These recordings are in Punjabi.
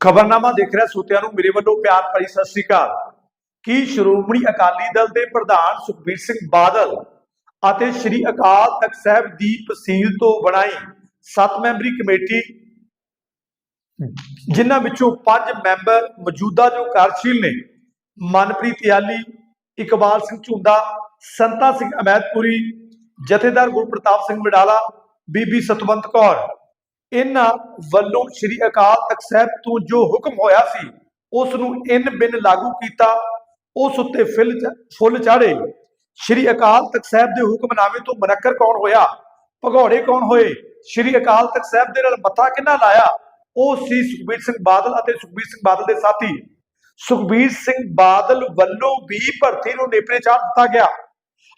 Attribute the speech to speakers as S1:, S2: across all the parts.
S1: ਖਬਰਨਾਮਾ ਦੇਖ ਰਿਹਾ ਸੋਤਿਆਂ ਨੂੰ, ਮੇਰੇ ਵੱਲੋਂ ਪਿਆਰ ਭਰੀ ਸਤਿ ਸ੍ਰੀ ਅਕਾਲ। ਕੀ ਸ਼੍ਰੋਮਣੀ ਅਕਾਲੀ ਦਲ ਦੇ ਪ੍ਰਧਾਨ ਸੁਖਬੀਰ ਸਿੰਘ ਬਾਦਲ ਅਤੇ ਸ੍ਰੀ ਅਕਾਲ ਤਖਤ ਸਾਹਿਬ ਦੀ ਤਹਿਸੀਲ ਤੋਂ ਬਣਾਈ ਸੱਤ ਮੈਂਬਰੀ ਕਮੇਟੀ, ਜਿਨ੍ਹਾਂ ਵਿੱਚੋਂ ਪੰਜ ਮੈਂਬਰ ਮੌਜੂਦਾ ਜੋ ਕਾਰਜਸ਼ੀਲ ਨੇ, ਮਨਪ੍ਰੀਤ ਯਾਲੀ, ਇਕਬਾਲ ਸਿੰਘ ਝੁੰਦਾ ਸੰਤਾ ਸਿੰਘ ਅਮੈਦਪੁਰੀ ਜਥੇਦਾਰ ਗੁਰਪ੍ਰਤਾਪ ਸਿੰਘ ਵਡਾਲਾ, ਬੀਬੀ ਸਤਵੰਤ ਕੌਰ। ਇਹਨਾਂ ਵੱਲੋਂ ਸ੍ਰੀ ਅਕਾਲ ਤਖਤ ਸਾਹਿਬ ਤੋਂ ਜੋ ਹੁਕਮ ਹੋਇਆ ਸੀ ਉਸ ਨੂੰ ਇਨ ਬਿਨ ਲਾਗੂ ਕੀਤਾ, ਉਸ ਉੱਤੇ ਫਿਲ ਫੁੱਲ ਚਾੜੇ। ਸ੍ਰੀ ਅਕਾਲ ਤਖਤ ਸਾਹਿਬ ਦੇ ਹੁਕਮਨਾਮੇ ਤੋਂ ਮਨਕਰ ਕੌਣ ਹੋਇਆ? ਭਗੌੜੇ ਕੌਣ ਹੋਏ? ਸ੍ਰੀ ਅਕਾਲ ਤਖਤ ਸਾਹਿਬ ਦੇ ਨਾਲ ਮੱਥਾ ਕਿੰਨਾ ਲਾਇਆ? ਉਹ ਸੀ ਸੁਖਬੀਰ ਸਿੰਘ ਬਾਦਲ ਅਤੇ ਸੁਖਬੀਰ ਸਿੰਘ ਬਾਦਲ ਦੇ ਸਾਥੀ। ਸੁਖਬੀਰ ਸਿੰਘ ਬਾਦਲ ਵੱਲੋਂ ਵੀ ਭਰਤੀ ਨੂੰ ਨੇਪਰੇ ਚਾੜ ਦਿੱਤਾ ਗਿਆ।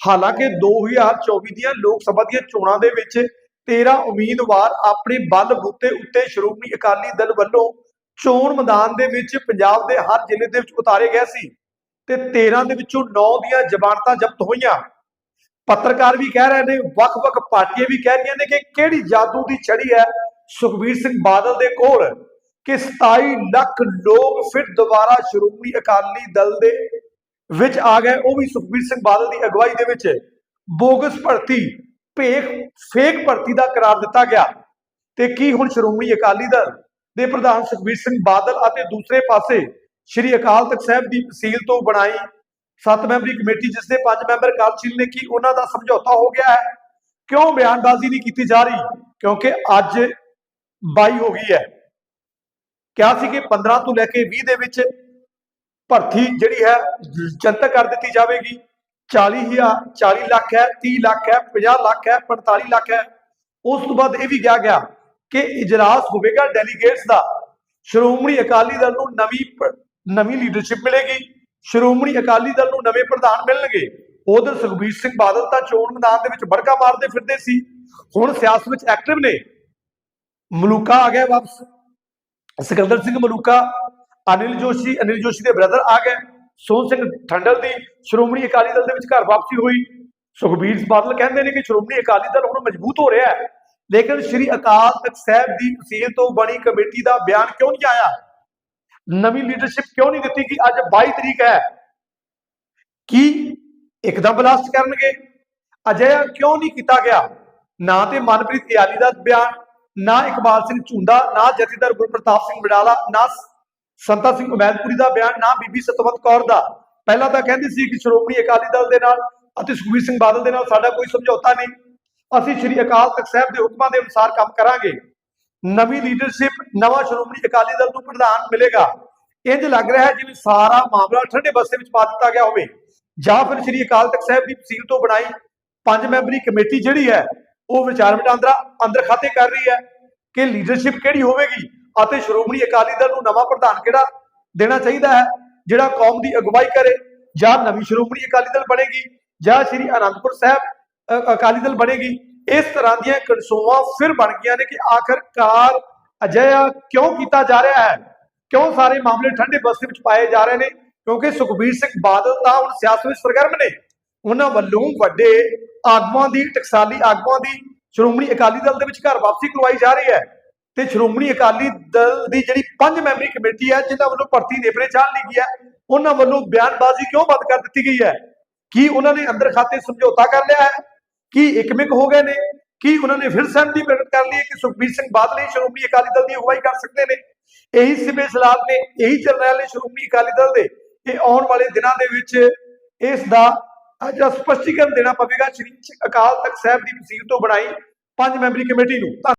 S1: ਹਾਲਾਂਕਿ 2024 ਦੀਆਂ ਲੋਕ ਸਭਾ ਦੀਆਂ ਚੋਣਾਂ ਦੇ ਵਿੱਚ 13 ਉਮੀਦਵਾਰ ਆਪਣੇ ਬਲ ਬੂਤੇ ਉੱਤੇ ਸ਼੍ਰੋਮਣੀ ਅਕਾਲੀ ਦਲ ਵੱਲੋਂ ਚੋਣ ਮੈਦਾਨ ਦੇ ਵਿੱਚ ਪੰਜਾਬ ਦੇ ਹਰ ਜ਼ਿਲ੍ਹੇ ਦੇ ਵਿੱਚ ਉਤਾਰੇ ਗਏ ਸੀ ਤੇ 13 ਦੇ ਵਿੱਚੋਂ 9 ਦੀਆਂ ਜ਼ਮਾਨਤਾਂ ਜ਼ਬਤ ਹੋਈਆਂ। ਪੱਤਰਕਾਰ ਵੀ ਕਹਿ ਰਹੇ ਨੇ, ਵੱਖ-ਵੱਖ ਪਾਰਟੀਆਂ ਵੀ ਕਹਿ ਰਹੀਆਂ ਨੇ ਕਿ ਕਿਹੜੀ ਜਾਦੂ ਦੀ ਛੜੀ ਹੈ ਸੁਖਬੀਰ ਸਿੰਘ ਬਾਦਲ ਦੇ ਕੋਲ ਕਿ 27 ਲੱਖ ਲੋਕ ਫਿਰ ਦੁਬਾਰਾ ਸ਼੍ਰੋਮਣੀ ਅਕਾਲੀ ਦਲ ਦੇ ਵਿੱਚ ਆ ਗਏ। ਉਹ ਵੀ ਸੁਖਬੀਰ ਸਿੰਘ ਬਾਦਲ ਦੀ ਅਗਵਾਈ ਦੇ ਵਿੱਚ। ਬੋਗਸ ਭਰਤੀ ਭੇਖ, ਫੇਕ ਭਰਤੀ ਦਾ ਕਰਾਰ ਦਿੱਤਾ ਗਿਆ। ਤੇ ਕੀ ਹੁਣ ਸ਼੍ਰੋਮਣੀ ਅਕਾਲੀ ਦਲ ਦੇ ਪ੍ਰਧਾਨ ਸੁਖਬੀਰ ਸਿੰਘ ਬਾਦਲ ਅਤੇ ਦੂਸਰੇ ਪਾਸੇ ਸ੍ਰੀ ਅਕਾਲ ਤਖਤ ਸਾਹਿਬ ਦੀ ਤਹਿਸੀਲ ਤੋਂ ਬਣਾਈ ਸੱਤ ਮੈਂਬਰੀ ਕਮੇਟੀ, ਜਿਸ ਦੇ ਪੰਜ ਮੈਂਬਰ ਕਾਰਜਸ਼ੀਲ ਨੇ, ਕੀ ਉਹਨਾਂ ਦਾ ਸਮਝੌਤਾ ਹੋ ਗਿਆ ਹੈ? ਕਿਉਂ ਬਿਆਨਬਾਜ਼ੀ ਨਹੀਂ ਕੀਤੀ ਜਾ ਰਹੀ? ਕਿਉਂਕਿ ਅੱਜ 22 ਹੋ ਗਈ ਹੈ। ਕਿਹਾ ਸੀ ਕਿ 15 ਤੋਂ ਲੈ ਕੇ 20 ਦੇ ਵਿੱਚ ਭਰਤੀ ਜਿਹੜੀ ਹੈ, ਜਨਤਕ ਕਰ ਦਿੱਤੀ ਜਾਵੇਗੀ। 40 ਹਜ਼ਾਰ 40 ਲੱਖ ਹੈ 30 ਲੱਖ ਹੈ 50 ਲੱਖ ਹੈ 45 ਲੱਖ ਹੈ। ਉਸ ਤੋਂ ਬਾਅਦ ਇਹ ਵੀ ਕਿਹਾ ਗਿਆ ਕਿ ਇਜਲਾਸ ਹੋਵੇਗਾ ਡੈਲੀਗੇਟਸ ਦਾ। ਸ਼੍ਰੋਮਣੀ ਅਕਾਲੀ ਦਲ ਨੂੰ ਨਵੀਂ ਨਵੀਂ ਲੀਡਰਸ਼ਿਪ ਮਿਲੇਗੀ। ਸ਼੍ਰੋਮਣੀ ਅਕਾਲੀ ਦਲ ਨੂੰ ਨਵੇਂ ਪ੍ਰਧਾਨ ਮਿਲਣਗੇ। ਉਧਰ ਸੁਖਬੀਰ ਸਿੰਘ ਬਾਦਲ ਤਾਂ ਚੋਣ ਮੈਦਾਨ ਦੇ ਵਿੱਚ ਬੜਕਾ ਮਾਰਦੇ ਫਿਰਦੇ ਸੀ। ਹੁਣ ਸਿਆਸਤ ਵਿੱਚ ਐਕਟਿਵ ਨੇ। ਮਲੂਕਾ ਆ ਗਿਆ ਵਾਪਸ। ਸਿਕੰਦਰ ਸਿੰਘ ਮਲੂਕਾ, ਅਨਿਲ ਜੋਸ਼ੀ ਅਨਿਲ ਜੋਸ਼ੀ ਦੇ ਬ੍ਰਦਰ ਆ ਗਏ। ਸੋਹਣ ਸਿੰਘ ਠੰਡਲ ਦੀ ਸ਼੍ਰੋਮਣੀ ਅਕਾਲੀ ਦਲ ਦੇ ਵਿੱਚ ਘਰ ਵਾਪਸੀ ਹੋਈ। ਸੁਖਬੀਰ ਬਾਦਲ ਕਹਿੰਦੇ ਨੇ ਕਿ ਸ਼੍ਰੋਮਣੀ ਅਕਾਲੀ ਦਲ ਹੁਣ ਮਜ਼ਬੂਤ ਹੋ ਰਿਹਾ ਹੈ। ਲੇਕਿਨ ਸ੍ਰੀ ਅਕਾਲ ਤਖਤ ਸਾਹਿਬ ਦੀ ਤਹਿਸੀਲ ਤੋਂ ਬਣੀ ਕਮੇਟੀ ਦਾ ਬਿਆਨ ਕਿਉਂ ਨਹੀਂ ਆਇਆ? ਨਵੀਂ ਲੀਡਰਸ਼ਿਪ ਕਿਉਂ ਨਹੀਂ ਦਿੱਤੀ ਕਿ ਅੱਜ 22 ਤਰੀਕ ਹੈ? ਕੀ ਇੱਕਦਮ ਬਲਾਸਟ ਕਰਨਗੇ? ਅਜਿਹਾ ਕਿਉਂ ਨਹੀਂ ਕੀਤਾ ਗਿਆ? ਨਾ ਤੇ ਮਨਪ੍ਰੀਤ ਇਆਲੀ ਦਾ ਬਿਆਨ, ਨਾ ਇਕਬਾਲ ਸਿੰਘ ਝੁੰਦਾ ਨਾ ਜਥੇਦਾਰ ਗੁਰਪ੍ਰਤਾਪ ਸਿੰਘ ਬਡਾਲਾ ਨਾ ਸੰਤਾ ਸਿੰਘ ਉਮੈਦਪੁਰੀ ਦਾ ਬਿਆਨ, ਨਾ ਬੀਬੀ ਸਤਵੰਤ ਕੌਰ ਦਾ। ਪਹਿਲਾਂ ਤਾਂ ਕਹਿੰਦੀ ਸੀ ਕਿ ਸ਼੍ਰੋਮਣੀ ਅਕਾਲੀ ਦਲ ਦੇ ਨਾਲ ਅਤੇ ਸੁਖਬੀਰ ਸਿੰਘ ਬਾਦਲ ਦੇ ਨਾਲ ਸਾਡਾ ਕੋਈ ਸਮਝੌਤਾ ਨਹੀਂ। ਅਸੀਂ ਸ਼੍ਰੀ ਅਕਾਲ ਤਖਤ ਸਾਹਿਬ ਦੇ ਹੁਕਮਾਂ ਦੇ ਅਨੁਸਾਰ ਕੰਮ ਕਰਾਂਗੇ। ਨਵੀਂ ਲੀਡਰਸ਼ਿਪ ਨਵਾਂ ਸ਼੍ਰੋਮਣੀ ਅਕਾਲੀ ਦਲ ਨੂੰ ਪ੍ਰਧਾਨ ਮਿਲੇਗਾ। ਇੰਜ ਲੱਗ ਰਿਹਾ ਹੈ ਜਿਵੇਂ ਸਾਰਾ ਮਾਮਲਾ ਠੰਡੇ ਬਸਤੇ ਵਿੱਚ ਪਾ ਦਿੱਤਾ ਗਿਆ ਹੋਵੇ। ਜਾਂ ਫਿਰ ਸ਼੍ਰੀ ਅਕਾਲ ਤਖਤ ਸਾਹਿਬ ਦੀ ਤਹਿਸੀਲ ਤੋਂ ਬਣਾਈ ਪੰਜ ਮੈਂਬਰੀ ਕਮੇਟੀ ਜਿਹੜੀ ਹੈ, ਉਹ ਵਿਚਾਰ ਵਟਾਂਦਰਾ ਅੰਦਰ ਖਾਤੇ ਕਰ ਰਹੀ ਹੈ ਕਿ ਲੀਡਰਸ਼ਿਪ ਕਿਹੜੀ ਹੋਵੇਗੀ। ਅਤੇ ਸ਼੍ਰੋਮਣੀ ਅਕਾਲੀ ਦਲ ਨੂੰ ਨਵਾਂ ਪ੍ਰਧਾਨ ਕਿਹੜਾ ਦੇਣਾ ਚਾਹੀਦਾ ਹੈ? ਜਿਹੜਾ ਕੌਮ ਦੀ ਅਗਵਾਈ ਕਰੇ ਜਾਂ ਨਵੀਂ ਸ਼੍ਰੋਮਣੀ ਅਕਾਲੀ ਦਲ ਬਣੇਗੀ ਜਾਂ ਸ਼੍ਰੀ ਅਨੰਦਪੁਰ ਸਾਹਿਬ ਅਕਾਲੀ ਦਲ ਬਣੇਗੀ? ਇਸ ਤਰ੍ਹਾਂ ਦੀਆਂ ਕਨਸੋਆਂ ਫਿਰ ਬਣ ਗਈਆਂ ਨੇ ਕਿ ਆਖਰਕਾਰ ਅਜਿਹਾ ਕਿਉਂ ਕੀਤਾ ਜਾ ਰਿਹਾ ਹੈ? ਕਿਉਂ ਸਾਰੇ ਮਾਮਲੇ ਠੰਡੇ ਬਸਤੇ ਵਿੱਚ ਪਾਏ ਜਾ ਰਹੇ ਨੇ? ਕਿਉਂਕਿ ਸੁਖਬੀਰ ਸਿੰਘ ਬਾਦਲ ਤਾਂ ਹੁਣ ਸਿਆਸਤ ਵਿੱਚ ਸਰਗਰਮ ਨੇ। ਉਹਨਾਂ ਵੱਲੋਂ ਵੱਡੇ ਆਗੂਆਂ ਦੀ, ਟਕਸਾਲੀ ਆਗੂਆਂ ਦੀ ਸ਼੍ਰੋਮਣੀ ਅਕਾਲੀ ਦਲ ਦੇ ਵਿੱਚ ਘਰ ਵਾਪਸੀ ਕਰਵਾਈ ਜਾ ਰਹੀ ਹੈ। ਤੇ ਸ਼੍ਰੋਮਣੀ ਅਕਾਲੀ ਦਲ ਦੀ ਜਿਹੜੀ ਪੰਜ ਮੈਂਬਰੀ ਕਮੇਟੀ ਹੈ, ਜਿਨ੍ਹਾਂ ਵੱਲੋਂ ਭਰਤੀ ਨੇਪਰੇ ਚਾੜ ਲਈ ਗਈ ਹੈ, ਉਹਨਾਂ ਵੱਲੋਂ ਬਿਆਨਬਾਜ਼ੀ ਕਿਉਂ ਬੰਦ ਕਰ ਦਿੱਤੀ ਗਈ ਹੈ? ਕੀ ਉਹਨਾਂ ਨੇ ਅੰਦਰ ਖਾਤੇ ਸਮਝੌਤਾ ਕਰ ਲਿਆ ਹੈ? ਕੀ ਇਕਮਿਕ ਹੋ ਗਏ ਨੇ? ਕੀ ਉਹਨਾਂ ਨੇ ਫਿਰ ਸਹਿਮਤੀ ਪ੍ਰਗਟ ਕਰ ਲਈ ਹੈ ਕਿ ਸੁਖਬੀਰ ਸਿੰਘ ਬਾਦਲ ਹੀ ਸ਼੍ਰੋਮਣੀ ਅਕਾਲੀ ਦਲ ਦੀ ਅਗਵਾਈ ਕਰ ਸਕਦੇ ਨੇ? ਇਹੀ ਸਿਵੇ ਸਲਾਮ ਨੇ, ਇਹੀ ਚੱਲ ਨੇ ਸ਼੍ਰੋਮਣੀ ਅਕਾਲੀ ਦਲ ਦੇ। ਇਹ ਆਉਣ ਵਾਲੇ ਦਿਨਾਂ ਦੇ ਵਿੱਚ ਇਸ ਦਾ ਅੱਜ ਸਪਸ਼ਟੀਕਰਨ ਦੇਣਾ ਪਵੇਗਾ। ਸ਼੍ਰੀ ਅਕਾਲ ਤਖਤ ਸਾਹਿਬ ਦੀ ਵਸੀਰ ਤੋਂ ਬਣਾਈ ਪੰਜ ਮੈਂਬਰੀ ਕਮੇਟੀ ਨੂੰ। ਧੰਨ-